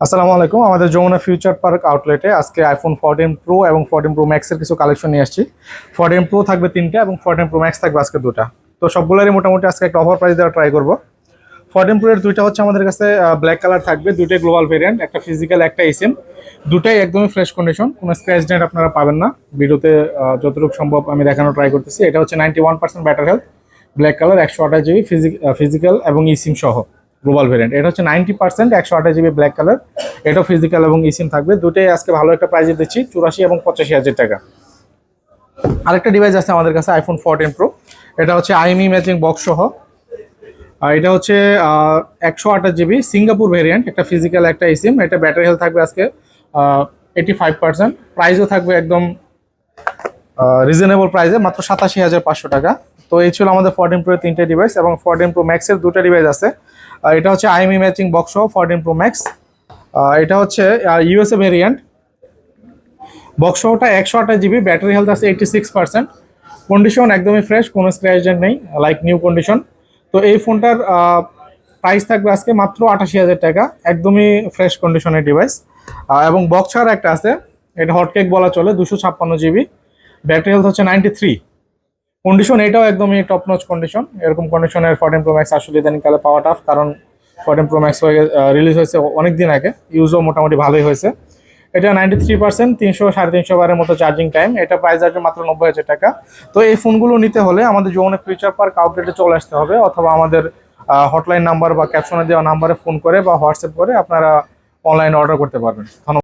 আসসালামু আলাইকুম। আমাদের যমুনা ফিউচার পার্ক আউটলেটে আজকে আইফোন ফোরটিন প্রো এবং ফোরটিন প্রো ম্যাক্সের কিছু কালেকশন নিয়ে আসছি। ফোরটিন প্রো থাকবে তিনটা এবং ফোরটিন প্রো ম্যাক্স থাকবে আজকে দুটা। তো সবগুলোরই মোটামুটি আজকে একটা অফার প্রাইস দেওয়া ট্রাই করব। ফোরটিন প্রো এর দুইটা হচ্ছে আমাদের কাছে ব্ল্যাক কালার থাকবে, দুইটাই গ্লোবাল ভেরিয়েন্ট একটা ফিজিক্যাল একটা এসএম দুটাই একদমই ফ্রেশ কন্ডিশন কোনো স্ক্র্যাচ ডেন্ট আপনারা পাবেন না। ভিডিওতে যতটুকু সম্ভব আমি দেখানো ট্রাই করতেছি। এটা হচ্ছে ninety one percent battery health black colour একশো আঠাশ জিবি ফিজিক্যাল এবং ইসিম সহ। Global variant. এটা হচ্ছে নাইনটি পার্সেন্ট, একশো আঠাশ জিবি ব্ল্যাক কালার। এটাও ফিজিক্যাল এবং ইসিম থাকবে। দুটোই আজকে ভালো একটা প্রাইজে দিচ্ছি, চুরাশি এবং পঁচাশি হাজার টাকা। আরেকটা ডিভাইস আছে আমাদের কাছে আইফোন ফোরটিন প্রো এটা হচ্ছে আইএমই ম্যাচিং বক্স সহ। এটা হচ্ছে একশো আঠাশ জিবি সিঙ্গাপুর ভেরিয়েন্ট, একটা ফিজিক্যাল একটা ইসিম এটা ব্যাটারি হেলথ থাকবে আজকে এইটি ফাইভ পার্সেন্ট প্রাইসও থাকবে একদম রিজনেবল প্রাইসে মাত্র সাতাশি হাজার পাঁচশো টাকা। তো এই ছিল আমাদের ফোরটিন প্রো তিনটে ডিভাইস এবং ফোরটিন প্রো ম্যাক্সের দুটো ডিভাইস আছে। এটা হচ্ছে আইএমই ম্যাচিং বক্স সহ ফোরটিন প্রো ম্যাক্স এটা হচ্ছে ইউএসএ ভেরিয়েন্ট বক্স বক্সটা একশো আঠাশ জিবি ব্যাটারি হেলথ আছে এইটি সিক্স পার্সেন্ট কন্ডিশন একদমই ফ্রেশ কোনো স্ক্র্যাচ নেই লাইক নিউ কন্ডিশন তো এই ফোনটার প্রাইস থাকবে আজকে মাত্র আটাশি হাজার টাকা, একদমই ফ্রেশ কন্ডিশনের ডিভাইস এবং বক্স ছাড়া একটা আছে, এটা হটকেক বলা চলে, দুশো ছাপ্পান্ন জিবি ব্যাটারি হেলথ হচ্ছে নাইনটি থ্রি কন্ডিশন এটাও একদমই টপ নচ কন্ডিশন এরকম কন্ডিশনের ফোরটিন প্রো ম্যাক্স আসলে ইদানিং কালে পাওয়া টাফ কারণ ফোরটিন প্রো ম্যাক্স হয়ে রিলিজ হয়েছে অনেক দিন আগে ইউজও মোটামুটি ভালোই হয়েছে। এটা নাইনটি থ্রি পার্সেন্ট তিনশো, সাড়ে তিনশো বারের মতো চার্জিং টাইম এটা প্রাইস আসবে মাত্র নব্বই হাজার টাকা। তো এই ফোনগুলো নিতে হলে আমাদের যৌবনের ফিউচার পার্ক আউটলেটে চলে আসতে হবে, অথবা আমাদের হটলাইন নাম্বার বা ক্যাপশনে দেওয়া নাম্বারে ফোন করে বা হোয়াটসঅ্যাপ করে আপনারা অনলাইন অর্ডার করতে পারবেন। ধন্যবাদ।